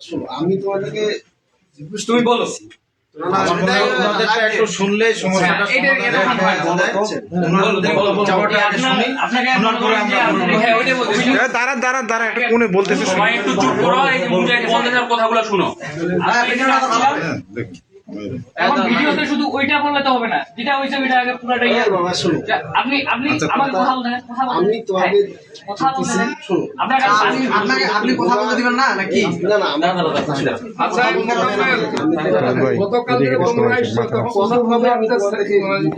শোনো আমি তোমাদেরকে তুমি বলো। শুনলে সমস্যাটা। দাঁড়া দাঁড়া দাঁড়া একটা কোনে বলতেছে কথাগুলো শুনো। হ্যাঁ, এখানে। এখন ভিডিওতে শুধু ওইটা বললে তো হবে না যেটা হয়েছে ওইটা আগে পুরোটা এই বাবা শোনো। যা, আপনি আপনি আচ্ছা, আমাকে কথা বলতে দেন, কথা বলতে আমি দেন। তোমাকে হ্যাঁ, কথা আপনি আপনাকে আপনি কথা বলতে দিবেন না নাকি? না না আমার আচ্ছা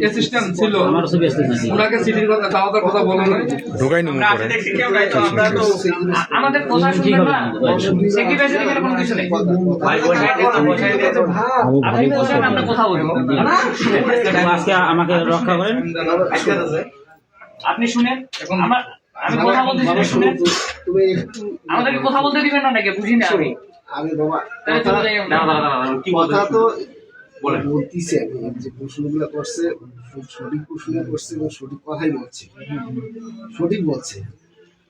অ্যাসিস্ট্যান্ট ওনাকে সিটির কথা দাওয়াতের কথা বলো না ঢোকাই নিমু করে। দেখছি কেউ নাই তো, আমরা তো আমাদের কথা শুনবেন না। সেক্রিফাইসের কোনো কিছু নেই। ভাই বসাই দিয়ে তো আজকে আমাকে রক্ষা করেন। আপনি শুনেন আমার আমি কথা বলতে শুনেন। আমাদেরকে কথা বলতে দিবেন না নাকি? বুঝি না আমি। বাবা কথা তো বলতেছি আমি যে প্রশ্নগুলো করছে সঠিক প্রশ্ন করছে এবং সঠিক কথাই বলছে। সঠিক বলছে।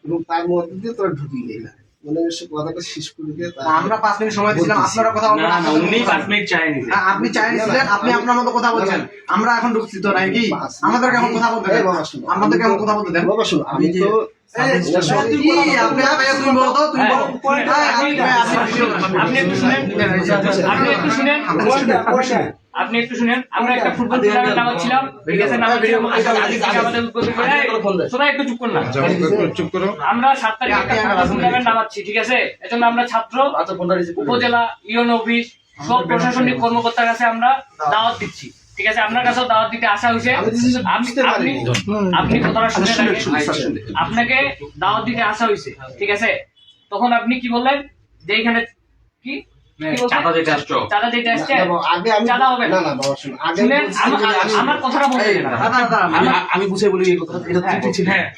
এবং তার মধ্যে দিয়ে তোরা ঢুকি গেল মানে সে কথাটা শেষ করে দিয়ে আমরা পাঁচ মিনিট সময় দিয়েছিলাম আপনারা কথা না না উনি পাঁচ মিনিট চাইনি হ্যাঁ, আপনি চাইছিলেন আপনি আপনার মতো কথা বলছেন আমরা এখন ঢুকছি তো নাকি আমাদেরকে এখন কথা বলতে দেন এই আমাদেরকে এখন কথা বলতে দেন বাবা শোনো আমি তো এই, কি, আপনি ভাইয়া তুমি বলো তো তুমি বলো হ্যাঁ, আপনি- ভাই, আপনি ভিডিও করেন। আপনি একটু শুনেন আপনি একটু শুনেন আপনি একটু শুনেন আমরা একটা ফুটবল টুর্নামেন্ট নামাচ্ছিলাম। ঠিক আছে নামাচ্ছিলাম আজকে থেকে আমাদের উদ্বোধন করে সবাই একটু চুপ করুন না। আচ্ছা, চুপ করো। আমরা সাত তারিখে একটা টুর্নামেন্ট নামাচ্ছি ঠিক আছে? এজন্য আমরা ছাত্র উপজেলা ইউন অফিস সব প্রশাসনিক কর্মকর্তার কাছে আমরা দাওয়াত দিচ্ছি। ঠিক আছে আপনার কাছেও দাওয়াত দিতে আসা হয়েছে। আপনি কথাটা শুনে। আপনাকে দাওয়াত দিতে আসা হয়েছে। ঠিক আছে? তখন আপনি কি বললেন? যে এখানে কি? কি বলছেন? চাঁদা দিতে আসছো। চাঁদা দিতে আসছে না, বাবা, আগে আমি চাঁদা হবে না। না না বাবা শোনো আগে শুনেন বলছি আমার- যে আমি- আমার কথাটা বলতে দেন না। দাঁড়া, দাঁড়া, আমি আমি বুঝে বলি এই কথা এটা হ্যাঁ, হ্যাঁ।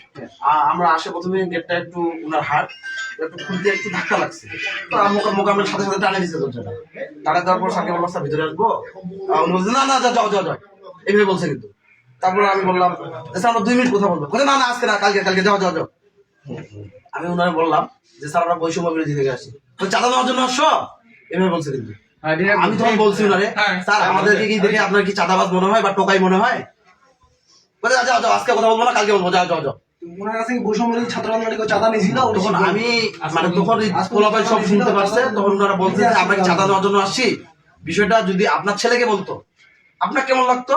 আমরা আসে প্রথমে গেটটা একটু ওনার হাত একটু খুল একটু ধাক্কা লাগছে। তো মুখ মুখ সাথে সাথে টানে দিচ্ছে দরজাটা। টানে দেওয়ার পর সাকে বললাম ভিতরে আসব। না না যাও যাও যাও। এইভাবে বলছে কিন্তু। তারপরে আমি বললাম আমরা দুই মিনিট কথা বলব। বলে, না না আজকে না কালকে কালকে যাও যাও যাও। আমি ওনারে বললাম যে স্যার আমরা বৈষম্য বিরোধী থেকে আসি। তো চাঁদা দেওয়ার জন্য আসছো? এভাবে বলছে কিন্তু। আমি তখন বলছি ওনারে স্যার আমাদেরকে কি দেখে আপনার কি চাঁদাবাজ মনে হয় বা টোকাই মনে হয়? বলে, যাও যাও আজকে কথা বলব না কালকে বলব যাও যাও যাও। ওনার কাছে কি ছাত্র আন্দোলনে চাঁদা নিয়েছিল? তখন আমি মানে তখন পোলাপাই সব শুনতে পারছে তখন ওনারা বলছে যে আমরা কি চাঁদা দেওয়ার জন্য আসছি? বিষয়টা যদি আপনার ছেলেকে বলতো আপনার কেমন লাগতো?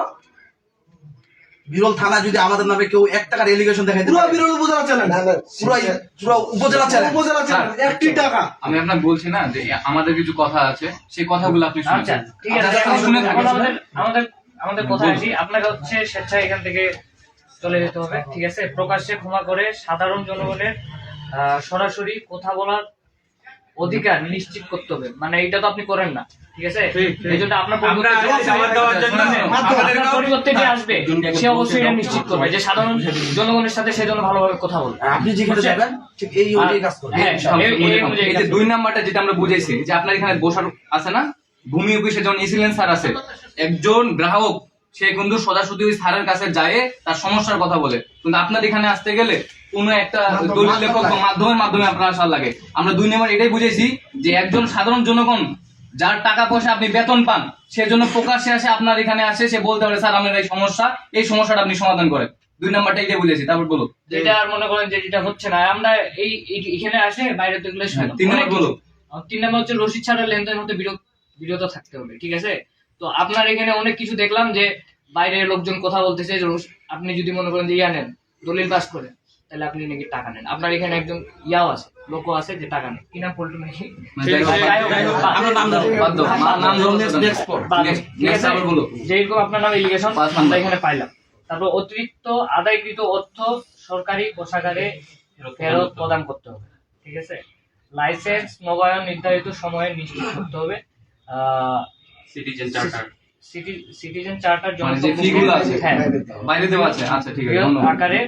বিরল থানা যদি আমাদের নামে কেউ এক টাকার এলিগেশন দেখাইতে পুরো বিরোধী উপজেলা চ্যানেল না, পুরো উপজেলা চ্যালেঞ্জ উপজেলা চ্যানেল একটি টাকা। আমি আপনাকে বলছি না যে আমাদের কিছু কথা আছে সেই কথাগুলো আপনি আচ্ছা শুনছেন ঠিক আছে। আচ্ছা, শুনে থাকেন, আমাদের আমাদের আমাদের কথা আসি আপনাকে হচ্ছে স্বেচ্ছায় এখান থেকে চলে যেতে হবে ঠিক আছে? প্রকাশ্যে ক্ষমা করে সাধারণ জনগণের আহ, সরাসরি কথা বলার অধিকার নিশ্চিত করতে হবে। মানে এটা তো আপনি করেন না ঠিক আছে? এই জন্য আপনার পরিবর্তে যে আসবে, দাওয়াত দেওয়ার জন্য আপনার পরিবর্তে যে আসবে সে অবশ্যই এটা নিশ্চিত করবে। যে সাধারণ জনগণের সাথে সে যেন ভালোভাবে কথা বলবে আপনি যেখানে যাবেন ঠিক এই ওইটাই কাজ করবেন হ্যাঁ এই- এই অনুযায়ী এই যে দুই নাম্বারটা যেটা আমরা বুঝাইছি যে আপনার এখানে বসার আছে না? ভূমি অফিসে যখন এসিলেন স্যার আছে একজন গ্রাহক সে কিন্তু সোজাসুজি ওই স্যারের কাছে যায় তার সমস্যার কথা বলে। কিন্তু আপনার এখানে আসতে গেলে কোনো একটা দলিল লেখক বা মাধ্যমের মাধ্যমে আপনার আসার লাগে। আমরা দুই নম্বর এটাই বুঝেছি যে একজন সাধারণ জনগণ যার টাকা পয়সা আপনি বেতন পান সেজন্য প্রকাশ্যে আসে আপনার এখানে আসে সে বলতে পারে স্যার আপনার এই সমস্যা এই সমস্যাটা আপনি সমাধান করেন। দুই নাম্বারটা এটাই বুঝেছি তারপর বলো। যেটা আর মনে করেন যে যেটা হচ্ছে না। আমরা এই এখানে আসে বাইরে তো এগুলো তিন নম্বর বলো। তিন নম্বর হচ্ছে রসিদ ছাড়া লেনদেন হতে বিরত বিরত থাকতে হবে ঠিক আছে? তো আপনার এখানে অনেক কিছু দেখলাম যে বাইরের লোকজন কথা বলতেছে আপনি যদি মনে করেন যে ইয়া নেন দলিল পাস করেন। তাহলে আপনি নাকি টাকা নেন। আপনার এখানে একজন ইয়াও আছে লোকও আছে যে টাকা নেন কি নাম পল্টু নাকি? মানে। যেরকম আপনার নাম এলিগেশন আমরা এখানে পাইলাম। তারপর অতিরিক্ত আদায়কৃত অর্থ সরকারি কোষাগারে ফেরত প্রদান করতে হবে ঠিক আছে? লাইসেন্স নবায়ন নির্ধারিত সময়ে নিশ্চিত করতে হবে। Citizen charter city citizen charter মানে যে fee গুলো আছে। হ্যাঁ। বাইরে দেওয়া আছে। আচ্ছা ঠিক আছে ধন্যবাদ। আকারে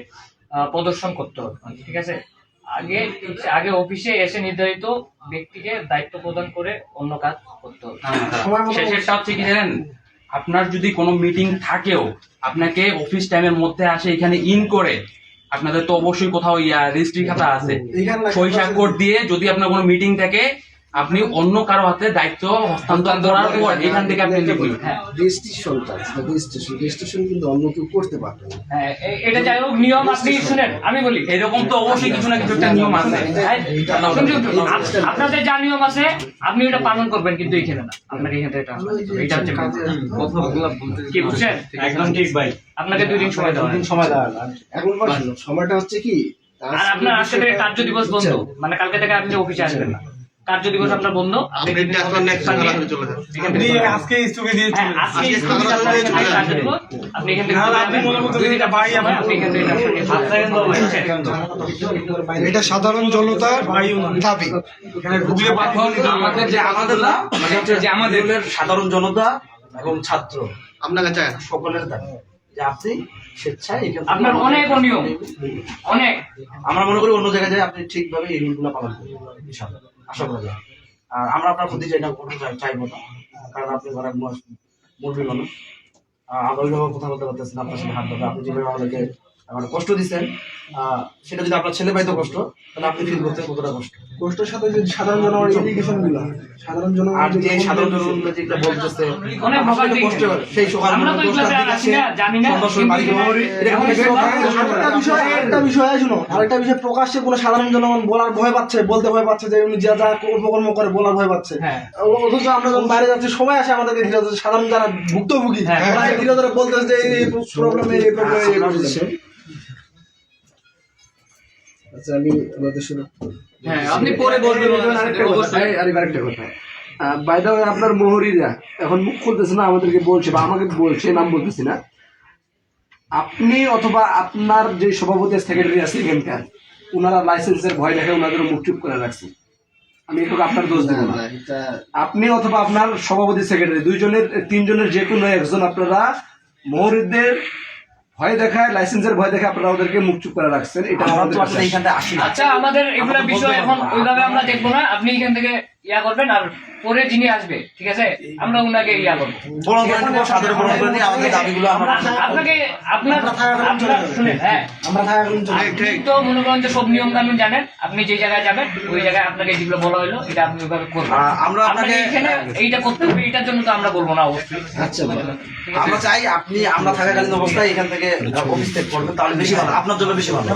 প্রদর্শন করতে হবে। ঠিক আছে? আগে আগে অফিসে এসে নির্ধারিত ব্যক্তিকে দায়িত্ব প্রদান করে অন্য কাজ করতে হবে। হ্যাঁ, শেষেরটা হচ্ছে জানেন? আপনার যদি কোনো মিটিং থাকেও আপনাকে অফিস টাইমের মধ্যে আসে এখানে ইন করে আপনাদের তো অবশ্যই কোথাও ইয়া রেজিস্ট্রি খাতা আছে। সই স্বাক্ষর দিয়ে যদি আপনার কোনো মিটিং থাকে আপনি অন্য কারও হাতে দায়িত্ব হস্তান্তর করার পর এখান থেকে আপনি লিখবেন হ্যাঁ। রেজিস্ট্রেশনটা রেজিস্ট্রেশন রেজিস্ট্রেশন কিন্তু অন্য কেউ করতে পারবে না। হ্যাঁ, এটা যাই হোক নিয়ম আপনি শুনেন আমি বলি এরকম তো অবশ্যই কিছু না কিছু একটা নিয়ম আছে। হ্যাঁ, আপনাদের যা নিয়ম আছে আপনি ওটা পালন করবেন কিন্তু এখানে না। আপনাকে এখান হবে। এটা হচ্ছে। কি বুঝছেন? একদম ঠিক ভাই। আপনাকে দুই দিন সময় দেওয়া হয়। সময় দেওয়া না এখন সময়টা হচ্ছে কি? আর আপনার আজকে থেকে কার্য দিবস বন্ধ। মানে কালকে থেকে আপনি অফিসে আসবেন না। কার্য দিবস আপনার বন্ধ। আপনি আজকে স্থগিত দিয়ে হ্যাঁ, আজকে স্থগিত কার্য দিবস। আপনি এখান থেকে দিন আপনার সময়, আপনি এখান থেকে এটা সাধারণ জনতার দাবি। এখন আমাদের যে আমাদের না মানে হচ্ছে যে আমাদের সাধারণ জনতা এবং ছাত্র আপনাকে চায় সকলের দাবি। যে আপনি স্বেচ্ছায় আপনার অনেক অনিয়ম। অনেক। আমরা মনে করি অন্য জায়গায় যায় আপনি ঠিকভাবে এই রুলগুলো পালন করবেন। ইনশাআল্লাহ। আশা করা যায়। আর আমরা আপনার প্রতি কোনো চাই- চাইব না, কারণ আপনি ঘরের মুরব্বী মানুষ আমরা ওইভাবে কথা বলতে পারতেছেন আপনার সাথে হাত ধরে। আপনি যেভাবে আমাদেরকে মানে কষ্ট দিচ্ছেন সেটা যদি আপনার ছেলে পাইতো কষ্ট তাহলে আপনি ফিল করতেন কতটা কষ্ট কষ্টের সাথে যে সাধারণ জনগণের এডুকেশনগুলো সাধারণ আর যে সাধারণ যেগুলো বলতেছে অনেক কষ্ট হয়। সেই সকাল আমরা তো এগুলো আর না, জানি না, আরেকটা বিষয় শুনো আরেকটা বিষয় প্রকাশ্যে কোনো সাধারণ জনগণ বলার ভয় পাচ্ছে বলতে ভয় পাচ্ছে যে উনি যা যা কর্মকর্ম করে বলার ভয় পাচ্ছে হ্যাঁ। অথচ আমরা যখন বাইরে যাচ্ছি সবাই আসে আমাদেরকে ধীরে ধীরে সাধারণ যারা ভুক্তভোগী হ্যাঁ। ধীরে ধীরে বলতেছে যে এই প্রবলেম এই প্রবলেম। আচ্ছা আমি আমাদের শুনে হ্যাঁ আপনি পরে বলবেন আরেকটা কথা বাই দ্য আপনার মোহরিরা এখন মুখ খুলতেছে না আমাদেরকে বলছে বা আমাকে বলছে নাম বলতেছি না। আপনি অথবা আপনার যে সভাপতি সেক্রেটারি আছে এখানকার ওনারা লাইসেন্সের ভয় দেখে ওনাদের মুখ চুপ করে রাখছে। আমি একটু আপনার দোষ দেবো না। আপনি অথবা আপনার সভাপতি সেক্রেটারি দুইজনের তিনজনের যে কোনো একজন আপনারা মহরিদদের ভয় দেখায় লাইসেন্সের ভয় দেখে আপনারা ওদেরকে মুখ চুপ করে রাখছেন এটা আমাদের। আচ্ছা আমাদের এগুলা বিষয় এখন ওইভাবে আমরা দেখব না। আপনি এখান থেকে ইয়া করবেন আর পরে যিনি আসবে ঠিক আছে? আমরা উনাকে ইয়া করব। আপনাকে আপনার শুনেন হ্যাঁ। তো মনে করেন যে সব নিয়ম কানুন জানেন আপনি যে জায়গায় যাবেন ওই জায়গায় আপনাকে যেগুলো বলা হলো এটা আপনি ওইভাবে করবেন। আমরা আপনাকে আপনাকে এখানে এইটা করতে হবে এটার জন্য তো আমরা বলব না অবশ্যই। আচ্ছা আমরা চাই আপনি আমরা থাকাকালীন অবস্থায় এখান থেকে অফিস থেকে করবেন তাহলে বেশি ভালো। আপনার জন্য বেশি ভালো।